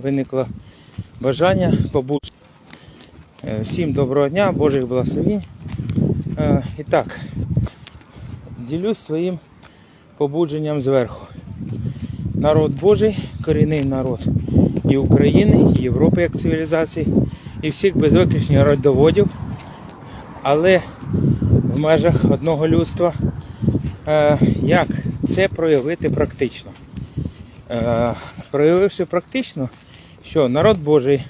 виникло бажання побути. Е, Всім доброго дня, Божих благословень. Е, І так, ділюсь своїм побудженням зверху. Народ Божий, корінний народ і України, і Європи як цивілізації, і всіх без виключення родоводів, але в межах одного людства. Е, Як це проявити практично? Проявивши практично, що народ Божий,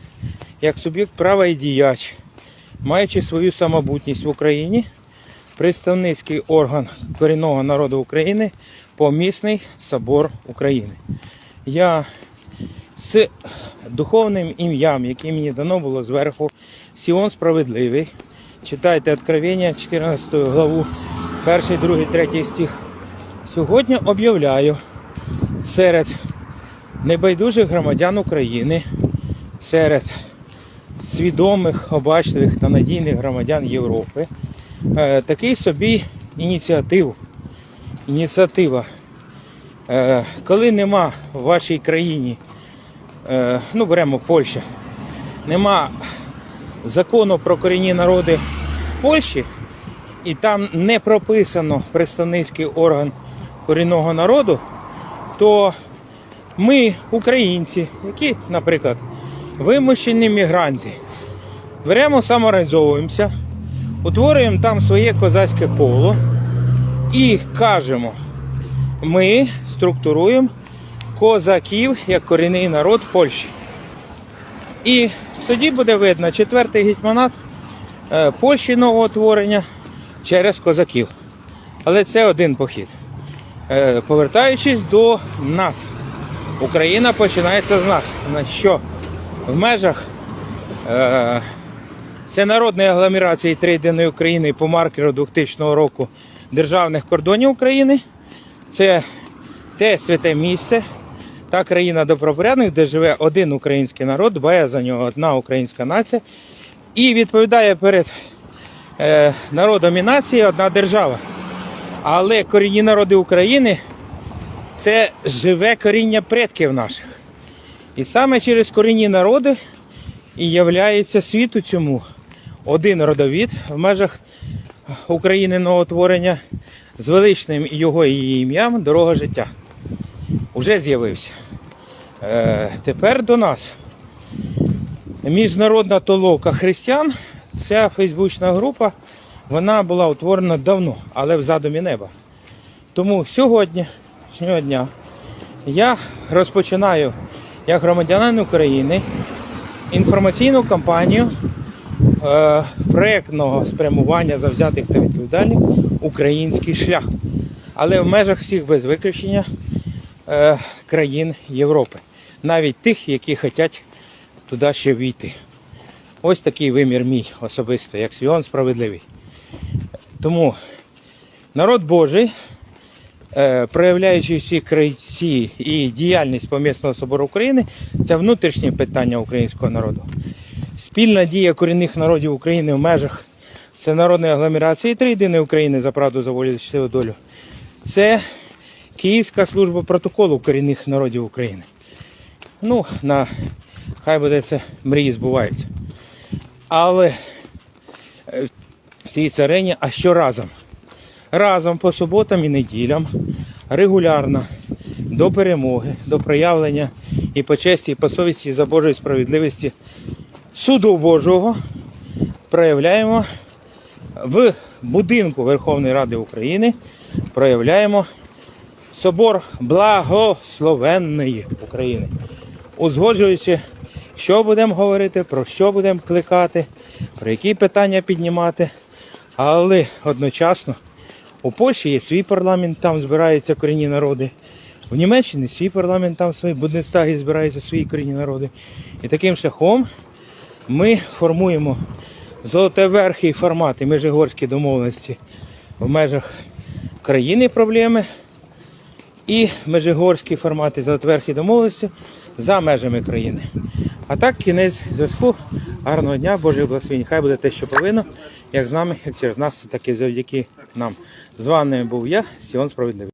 як суб'єкт права і діяч, маючи свою самобутність в Україні, представницький орган корінного народу України, помісний собор України. Я з духовним ім'ям, яке мені дано було зверху, Сіон Справедливий. Читайте Откровення, 14 главу, 1, 2, 3 стих. Сьогодні об'являю серед небайдужих громадян України, серед свідомих, обачливих та надійних громадян Європи е, такий собі ініціативу. Ініціатива. Е, коли нема в вашій країні, е, ну беремо Польща, нема закону про корінні народи Польщі, і там не прописано представницький орган корінного народу, то ми, українці, які, наприклад, вимушені мігранти, беремо, самоорганізовуємося, утворюємо там своє козацьке коло і кажемо, ми структуруємо козаків як корінний народ Польщі. І тоді буде видно четвертий гетьманат е, Польщі нового творення через козаків. Але це один похід. Е, Повертаючись до нас, Україна починається з нас. Що в межах е, всенародної агломерації Трейденої України по маркеру 2000 року державних кордонів України. Це те святе місце, та країна добропорядних, де живе один український народ, дбає за нього одна українська нація і відповідає перед е, народом і нацією одна держава. Але корінні народи України це живе коріння предків наших. І саме через корінні народи і являється світу цьому один родовід в межах України новотворення з величним його і її ім'ям дорога життя. Уже з'явився. Е, тепер до нас. Міжнародна толока християн. Ця фейсбучна група вона була утворена давно, але в задумі неба. Тому сьогодні, сьогоднішнього дня, я розпочинаю як громадянин України інформаційну кампанію е, проєктного спрямування завзятих та відповідальних український шлях. Але в межах всіх без виключення е, країн Європи, навіть тих, які хочуть туди ще війти. Ось такий вимір мій особистий, як Свіон справедливий. Тому народ Божий, проявляючи всі крайці і діяльність помісного собору України, це внутрішнє питання українського народу. Спільна дія корінних народів України в межах всенародної агломерації Трійдини України за правду за волю за щасливу долю. Це Київська служба протоколу корінних народів України. Ну, на хай буде це мрії збуваються. Але е, в цій царині, а що разом? Разом по суботам і неділям регулярно до перемоги, до проявлення і по честі, і по совісті за Божої справедливості суду Божого проявляємо в будинку Верховної Ради України, проявляємо собор благословенної України, узгоджуючи, що будемо говорити, про що будемо кликати, про які питання піднімати. Але одночасно у Польщі є свій парламент, там збираються корінні народи. В Німеччині свій парламент, там свої Бундестаги збираються свої корінні народи. І таким шляхом ми формуємо золотоверхий формат і межигорські домовленості в межах країни проблеми і межигорські формати золотоверхі домовленості за межами країни. А так, кінець зв'язку. Гарного дня, Божих благословень. Хай буде те, що повинно, як з нами, як через нас, так і завдяки нам. З вами був я, Сіон Справедливий.